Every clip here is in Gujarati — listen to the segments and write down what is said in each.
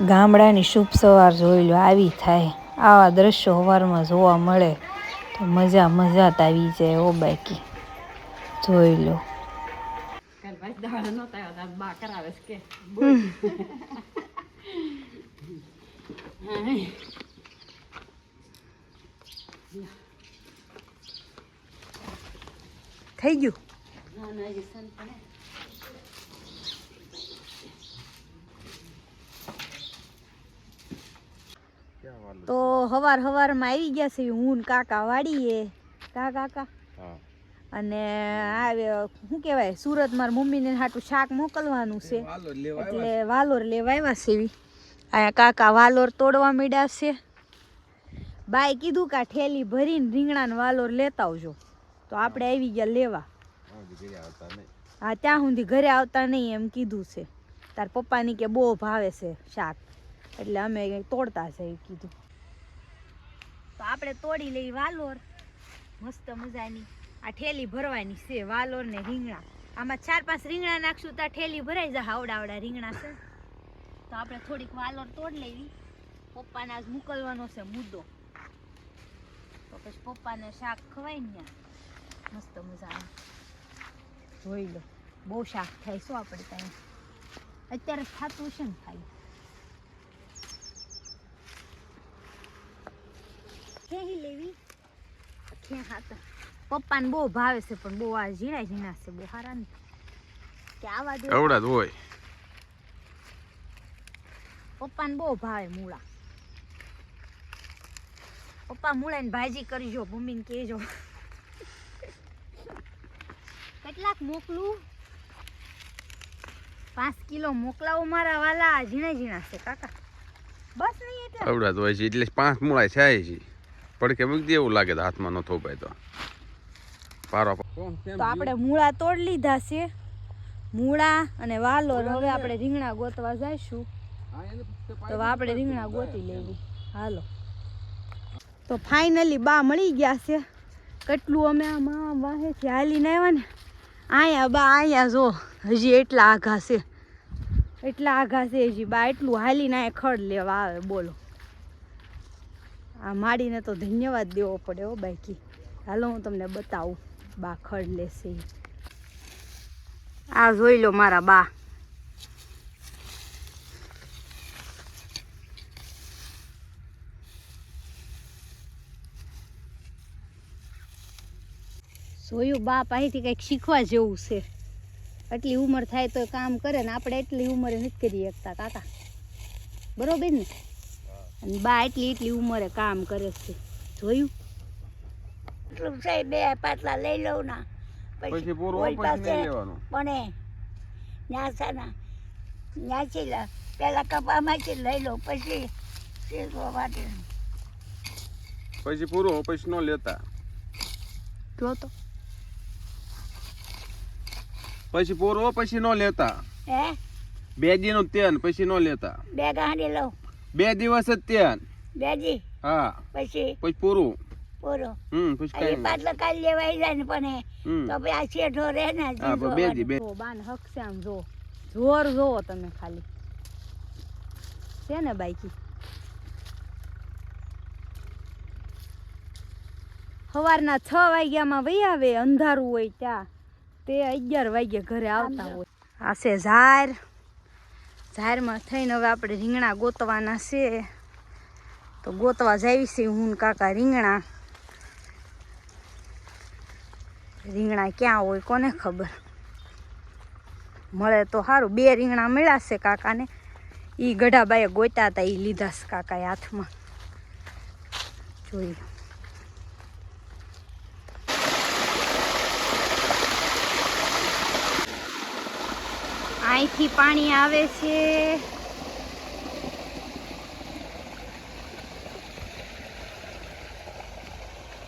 ગામડાની શુભ સવાર જોઈ લો આવી થાય. આવા દ્રશ્યો સવારમાં જોવા મળે તો મજા મજા જ આવી જાય ઓ બાકી. જોઈ લો. થઈ ગયું ના ના હજી સંત પણ તો હવાર હવારમાં આવી ગયા છે હું ને કાકા વાડીએ. કા કાકા? અને આવે શું કહેવાય સુરત મારા મમ્મીને હાટું શાક મોકલવાનું છે. એટલે વાલોર લેવા આવ્યા છે એવી. અહીંયા કાકા વાલોર તોડવા મીડ્યા છે. બાય કીધું કે ઠેલી ભરીને રીંગણાને વાલોર લેતા આવજો. તો આપણે આવી ગયા લેવા. હા ત્યાં સુધી ઘરે આવતા નહીં એમ કીધું છે. તાર પપ્પાની કે બહુ ભાવે છે શાક. એટલે અમે કંઈક તોડતા છે એ કીધું. તો આપણે તોડી લઈ વાલોર. મસ્ત મજાની. આ ઠેલી ભરવાની છે, વાલોર ને રીંગણા. આમાં ચાર પાંચ રીંગણા નાખશું તો ઠેલી ભરાઈ જાય, આવડા આવડા રીંગણા છે. તો આપણે થોડીક વાલોર તોડ લેવી. પપ્પાને આજ મોકલવાનો છે મુદ્દો. તો પછી પપ્પાને શાક ખવાય ને મસ્ત મજાનું. જોઈ લો, બહુ શાક થાય શું આપણે ત્યાં. અત્યારે ખાતું છે ને ખાલી ખેહી લેવી. ખે હાતા પપ્પાને બહુ ભાવે છે પણ બહુ આ ઝીણા ઝીણા છે બહુ હારા ને કે આવા દે એવડા જ હોય. પપ્પાને બહુ ભાવે મૂળા. પપ્પા મૂળાની ભાજી કરજો મમ્મીને કહેજો. કેટલાક મોકલું? પાંચ કિલો મોકલાવો મારા વાલા ઝીણા ઝીણા છે કાકા. બસ નહીં એટલે. જ હોય છે એટલે પાંચ મૂળા છે છે. પડકે મૂકી દે એવું લાગે તો હાથમાં ન ભાઈ તો. પારો તો આપણે મૂળા તોડ લીધા છે. મૂળા અને વાલોર હવે આપણે રીંગણા ગોતવા જઈશું. તો આપણે રીંગણા ગોતી લેવી હાલો. તો ફાઇનલી બા મળી ગયા છે. કેટલું અમે આમાં વાહેથી હાલીને આવ્યા ને. અહીંયા બા અહીંયા જો. હજી એટલા આઘા છે. એટલા આઘા છે હજી બા. એટલું હાલીને અહીંયા ખડ લેવા આવે બોલો. આ માડીને તો ધન્યવાદ દેવો પડે હો બાકી હાલો હું તમને બતાવું બા ખડ લેશે. આ જોઈ લો મારા બા. જોયું બા પાસેથી કંઈક શીખવા જેવું છે. એટલી ઉંમર થાય તો કામ કરે ને આપણે એટલી ઉંમરે નથી કરી શકતા, કાકા. બરોબર ને? અને બા એટલી એટલી ઉંમરે કામ કરે છે. જોયું? એટલું છે બે પાટલા લઈ લઉં ના પછી પૂરું પાસે પણ ન્યાસાના ન્યાસી લ પેલા કપામાંથી લઈ લઉં પછી શેરવા માટે. પછી પૂરો પછી ન લેતા. જો તો. પછી પૂરો પછી ન લેતા. હે? બે દી નું તેન પછી ન લેતા. બે ગાંડી લઉં. બે દિવસ જ તેન બેજી. હા. પછી? પછી પૂરું. પૂરો. હમ પછી કઈ પાટલા લેવાઈ જાય ને પણ તો પછી આ શેઠો રહે ને હા પણ બે દી બે. જો બાન હક છે આમ જો. જોર જોવો તમે ખાલી. છે ને બાઈકી? સવારના છ વાગ્યામાં વહી આવે અંધારું હોય ત્યાં. તે અગિયાર વાગ્યે ઘરે આવતા હોય. આ છે ઝાર ઝારમાં થઈને હવે આપણે રીંગણા ગોતવાના છે. તો ગોતવા જાવી છે હું કાકા રીંગણા. રીંગણા ક્યાં હોય કોને ખબર? મળે તો સારું બે રીંગણા મળ્યા કાકાને. એ ગઢાબાઈએ ગોત્યા હતા એ લીધા છે કાકાએ હાથમાં. જોઈ અહીંથી પાણી આવે છે.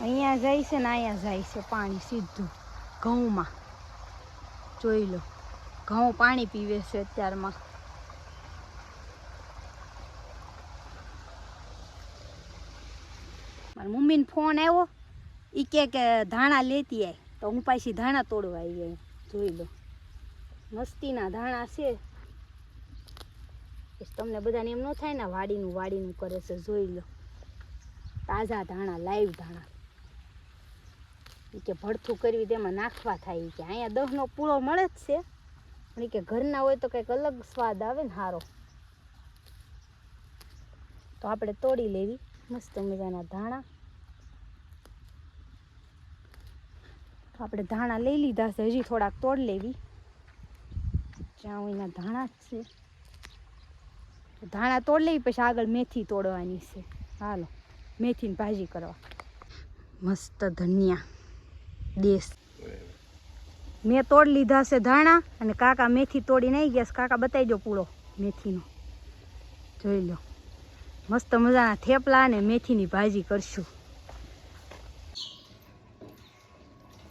અહીંયા જાય છે ને અહીંયા જાય છે પાણી સીધું, ઘઉંમાં. જોઈ લો, ઘઉં પાણી પીવે છે અત્યારમાં. મારી મમ્મીને ફોન આવ્યો એ કે ધાણા લેતી આવી તો હું પાછી ધાણા તોડવા આવી જોઈ લો. મસ્તીના ધાણા છે. તમને બધાને એમ ન થાય ને, વાડીનું વાડીનું કરે છે, જોઈ લો. તાજા ધાણા, લાઈવ ધાણા. ઈ કે ભડથું કરવી તેમાં નાખવા થાય. કે અહીંયા દહનો પૂળો મળે જ છે. પણ કે ઘરના હોય તો કંઈક અલગ સ્વાદ આવે ને સારો તો આપણે તોડી લેવી. મસ્ત મજાના ધાણા. આપણે ધાણા લઈ લીધા છે. હજી થોડાક તોડ લેવી. જ્યાં એના ધાણા જ છે. ધાણા તોડ લઈ પછી આગળ મેથી તોડવાની છે. હાલો, મેથીની ભાજી કરવા. મસ્ત ધનિયા, દેશ. મેં તોડ લીધા છે ધાણા, અને કાકા મેથી તોડીને આવી ગયા છે. કાકા બતાવી દો પૂળો મેથીનો. જોઈ લો. મસ્ત મજાના થેપલા અને મેથીની ભાજી કરશું.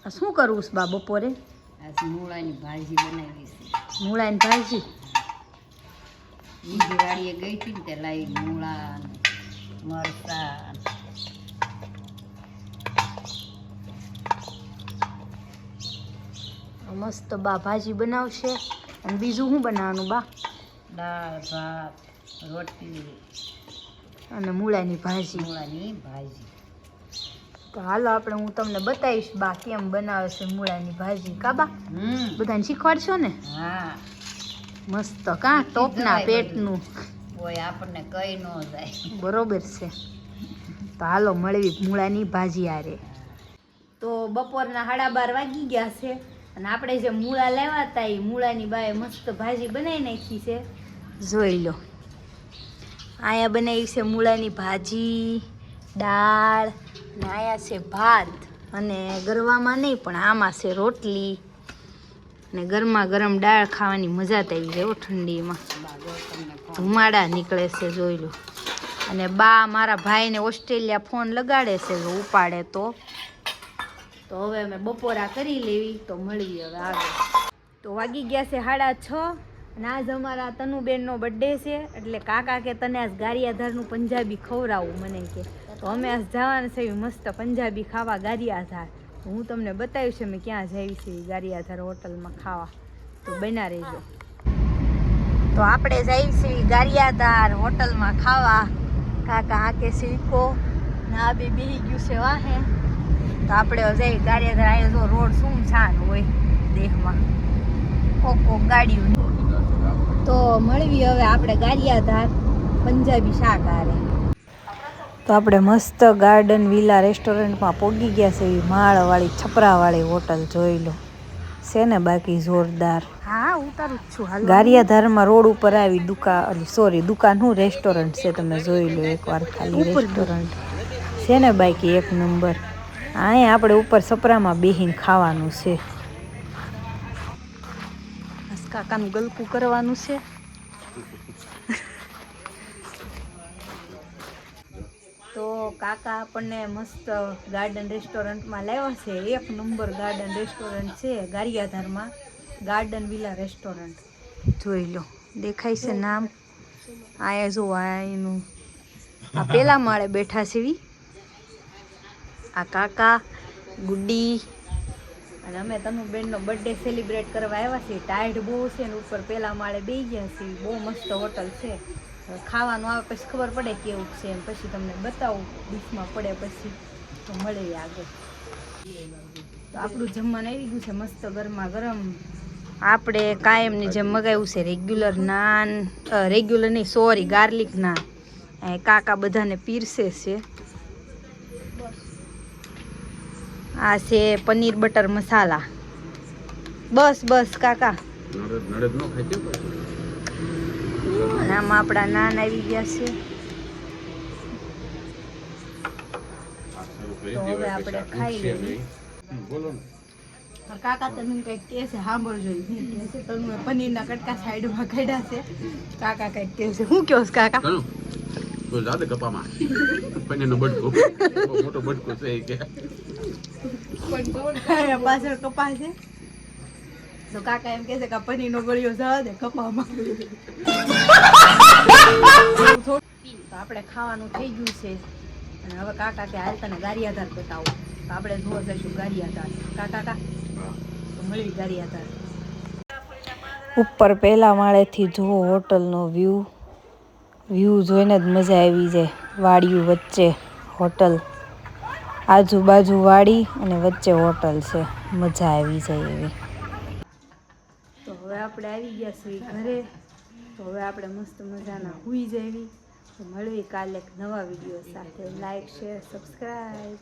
શું કરવું છે બા બપોરે? આજ મૂળાની ભાજી બનાવી છે. મૂળાની ભાજી? બીજી વાડીએ ગઈ હતી ને તે લાવી મૂળા મરચા મસ્ત બા ભાજી બનાવશે. અને બીજું શું બનાવવાનું બા? દાળ ભાત રોટલી. અને મૂળાની ભાજી. મૂળાની ભાજી. તો હાલો આપણે હું તમને બતાવીશ બા કેમ બનાવે છે મૂળાની ભાજી. કાબા હમ. બધાને શીખવાડશો ને? હા. મસ્ત કા? ટોપના પેટનું. કોઈ આપણને કઈ ન જાય બરોબર છે. તો હાલો મળવી મૂળાની ભાજી આરે તો બપોરના સાડા બાર વાગી ગયા છે અને આપણે જે મૂળા લેવા હતા એ મૂળાની બાએ મસ્ત ભાજી બનાવી નાખી છે. જોઈ લો. અહીંયા બનાવી છે મૂળાની ભાજી દાળ ને અહીંયા છે ભાત અને ગરવામાં નહીં, પણ આમાં છે રોટલી. ને ગરમા ગરમ દાળ ખાવાની મજા જ આવી જાય ઠંડીમાં. ધુમાડા નીકળે છે, જોઈ લો. અને બા મારા ભાઈને ઓસ્ટ્રેલિયા ફોન લગાડે છે ઉપાડે તો. તો હવે અમે બપોરા કરી લેવી, તો મળીએ હવે આવે. તો વાગી ગયા છે સાડા છ, અને આજ અમારા તનુબેનનો બર્થડે છે, એટલે કાકા કે તને આજ ગારિયાધારનું પંજાબી ખવડાવું, મને કે. તો અમે આજ જવાના છે મસ્ત પંજાબી ખાવા ગારિયાધાર. હું તમને બતાવીશ અમે ક્યાં જઈ છીએ ગારિયાધાર હોટલમાં ખાવા. તો બના રહેજો. તો આપણે જઈ છીએ ગારિયાધાર હોટલમાં ખાવા. કાકા હાકે શીખો ના બી બીહી ગયું છે વાહે. તો આપણે જઈ ગારિયાધાર, અહીંયા તો રોડ સુમસાન હોય દેહમાં. કોક ગાડીઓ. તો મળવી હવે આપણે ગારિયાધાર પંજાબી શાક આરે તો આપણે મસ્ત ગાર્ડન વિલા રેસ્ટોરન્ટમાં પોગી ગયા છે એવી માળવાળી છપરાવાળી હોટલ જોઈ લો. છે ને બાકી જોરદાર. હા ઉતારું છું. હાલ. ગારિયાધારમાં રોડ ઉપર આવી દુકાન સોરી દુકાન હું રેસ્ટોરન્ટ છે તમે જોઈ લો એકવાર ખાલી રેસ્ટોરન્ટ છે ને બાકી એક નંબર અહીંયા આપણે ઉપર સપરામાં બેહીને ખાવાનું છે. કાકાનું ગલકું કરવાનું છે. કાકા આપણને મસ્ત ગાર્ડન રેસ્ટોરન્ટમાં લાવ્યા છે. એક નંબર ગાર્ડન રેસ્ટોરન્ટ છે ગારિયાધારમાં. ગાર્ડન વિલા રેસ્ટોરન્ટ જોઈ લો, દેખાય છે નામ. આયા જો આ એનું, આ પેલા માળે બેઠા છે આ કાકા ગુડ્ડી અને અમે તનુ બેનનો બર્થડે સેલિબ્રેટ કરવા આવ્યા છીએ. ટાયર્ડ બહુ છે ને ઉપર પેલા માળે બે ગયા છીએ. બહુ મસ્ત હોટલ છે. ખાવાનું આવે પછી ખબર પડે કેવું છે એમ. પછી તમને બતાવું ડીશમાં પડે પછી તો મળે આગળ. તો આપણું જમવાનું આવી ગયું છે મસ્ત ગરમા ગરમ. આપણે કાયમની જેમ મગાવ્યું છે રેગ્યુલર નાન રેગ્યુલર નહીં સોરી ગાર્લિક નાન કાકા બધાને પીરસે છે. આ છે પનીર બટર મસાલા. બસ બસ, કાકા. નડદ નો ખાઈ અને આમાં આપણા નાન આવી ગયા છે. તો હવે આપણે ખાઈ લઈએ. બોલો ને. આ કાકા તને કંઈક કહે છે સાંભળજો કહે છે પનીરના કટકા સાઈડમાં કાઢ્યા છે. કાકા કંઈક કહે છે. હું કહો કાકા? કપામાં. પનીરનો બટકો. મોટો બટકો છે કે. પાછળ કપા છે. તો કાકા એમ કે છે કે પનીરનો ગળિયો જવા દે કપામાં. તો આપણે ખાવાનું થઈ ગયું છે. અને હવે કાકા કે હાલ તને ગારિયાધાર બતાવો. તો આપણે જોવા જઈશું ગારિયાધાર. કાકા કા? મળી ગારિયાધાર. ઉપર પહેલા માળેથી જુઓ હોટલનો વ્યૂ વ્યૂ જોઈને જ મજા આવી જાય. વાડીયું વચ્ચે હોટલ. આજુબાજુ વાડી અને વચ્ચે હોટલ છે. મજા આવી જાય એવી. તો હવે આપણે આવી ગયા છીએ ઘરે. તો હવે આપણે મસ્ત મજાના હુઈ તો મળવી કાલે એક નવા વીડિયો સાથે. Like share subscribe